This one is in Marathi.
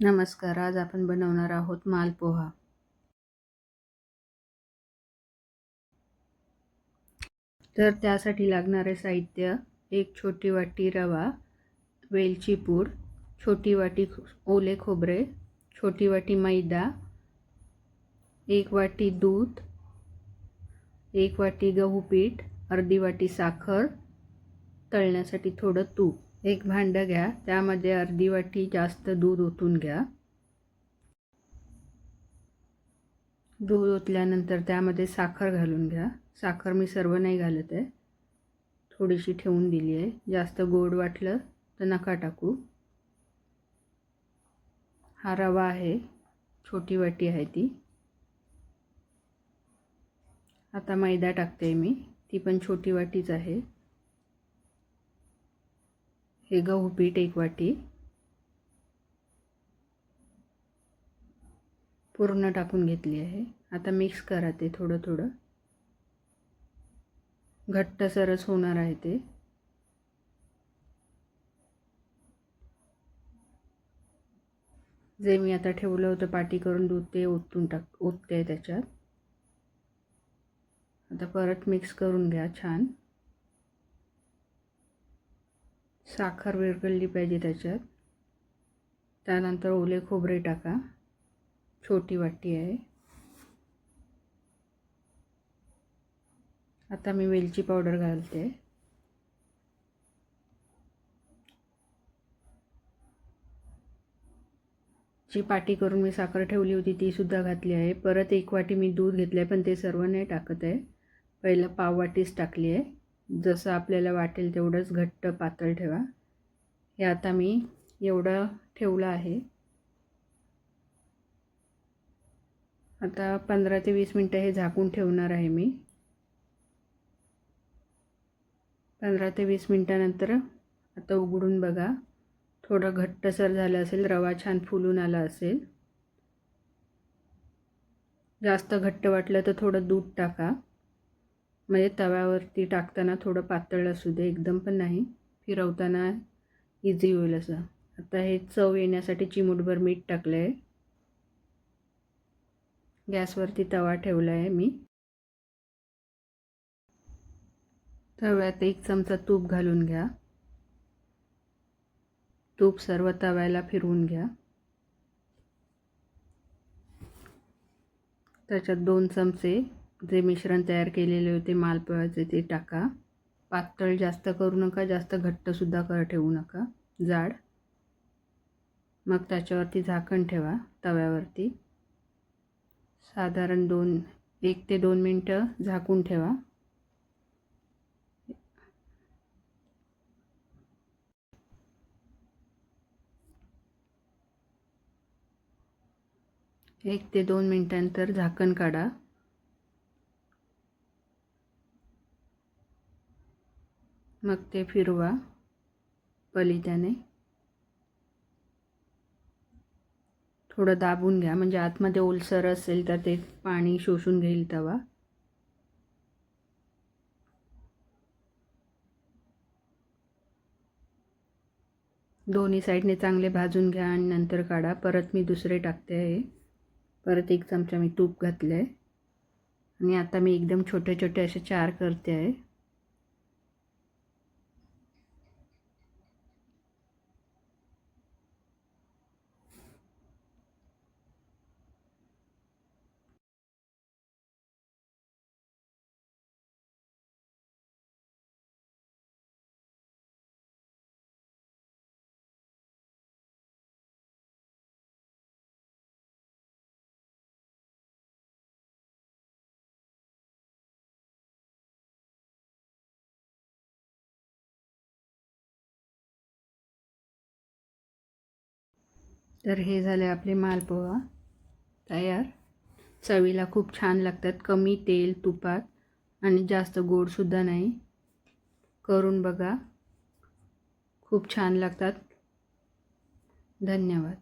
नमस्कार आज आपण बनवणार आहोत मालपोहा. तर त्यासाठी लागणारे साहित्य एक छोटी वाटी रवा वेलची पूड छोटी वाटी ओले खोबरे छोटी वाटी मैदा एक वाटी दूध एक वाटी गहू पीठ अर्धी वाटी साखर तळण्यासाठी थोडं तूप. एक भांडं घ्या. त्यामध्ये अर्धी वाटी जास्त दूध ओतून घ्या. दूध ओतल्यानंतर त्यामध्ये साखर घालून घ्या. साखर मी सर्व नाही घालत आहे. थोडीशी ठेवून दिली आहे. जास्त गोड वाटलं तर नका टाकू. हा रवा आहे. छोटी वाटी आहे ती. आता मैदा टाकते मी. ती पण छोटी वाटीच आहे. हे गहू पीठ एक वाटी. पूर्ण टाकून घेतली आहे. आता मिक्स करा ते थोडं थोडं घट्ट सरस होणार आहे ते. जे मी आता ठेवलं होतं पाटी करून दूध ते ओतून टाक ओतते त्याच्यात. आता परत मिक्स करून घ्या छान. साखर विरघळली पाहिजे त्याच्यात. त्यानंतर ओले खोबरे टाका. छोटी वाटी आहे. आता मी वेलची पावडर घालते. जी पाटी करून मी साखर ठेवली होती ती सुद्धा घातली आहे. परत एक वाटी मी दूध घेतलं आहे पण ते सर्व नाही टाकत आहे. पहिलं पाव वाटीच टाकली आहे. जसं आपल्याला वाटेल तेवढंच घट्ट पातळ ठेवा. हे आता मी एवढं ठेवलं आहे. आता पंधरा ते वीस मिनटं हे झाकून ठेवणार आहे मी. पंधरा ते वीस मिनटानंतर आता उघडून बघा. थोडं घट्टसर झालं असेल रवा छान फुलून आला असेल. जास्त घट्ट वाटलं तर थोडं दूध टाका. म्हणजे तव्यावरती टाकताना थोडं पातळ असू दे एकदम पण नाही. फिरवताना इझी होईल असं. आता हे चव येण्यासाठी चिमूटभर मीठ टाकलं आहे गॅसवरती तवा ठेवला आहे मी. तव्यात एक चमचा तूप घालून घ्या. तूप सर्व तव्याला फिरवून घ्या. त्याच्यात दोन चमचे जे मिश्रण तयार केलेले होते मालपोळ्याचे ते टाका. पातळ जास्त करू नका जास्त घट्टसुद्धा कर ठेवू नका. जाड. मग त्याच्यावरती झाकण ठेवा तव्यावरती. साधारण दोन एक ते दोन मिनटं झाकून ठेवा. एक ते दोन मिनटांतर झाकण काढा. मग ते फिरवा पलित्याने थोडं दाबून घ्या म्हणजे आतमध्ये ओलसर असेल तर ते पाणी शोषून घेईल तवा. दोन्ही साईडने चांगले भाजून घ्या आणि नंतर काढा. परत मी दुसरे टाकते आहे परत एक चमचा मी तूप घातलं आहे आणि आता मी एकदम छोटे छोटे असे चार करते आहे. तर हे झाले आपले मालपोहा. तयार. चवीला खूप छान लागतात. कमी तेल तुपात. आणि जास्त गोडसुद्धा नाही. करून बघा. खूप छान लागतात. धन्यवाद.